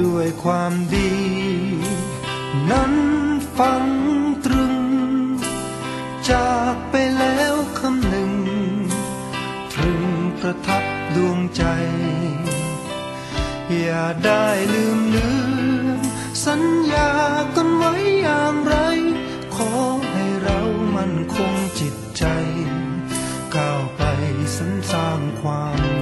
ด้วยความดี นั้นฟังตรึง จากไปแล้วคำหนึ่ง ตรึงประทับดวงใจ อย่าได้ลืมเลือนสัญญากันไว้อย่างไร ขอให้เรามันคงจิตใจ ก้าวไปสรรสร้างความ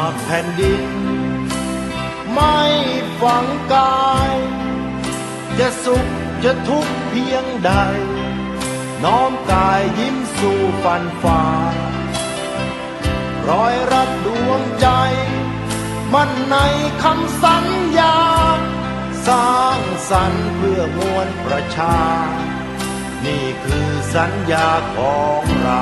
ากแผ่นดิน ไม่ฝังกาย จะสุขจะทุกข์เพียงใด น้อมกายยิ้มสู่ฟันฝ่ารอยรัดดวงใจ มันในคำสัญญา สร้างสรรค์เพื่อมวลประชา นี่คือสัญญาของเรา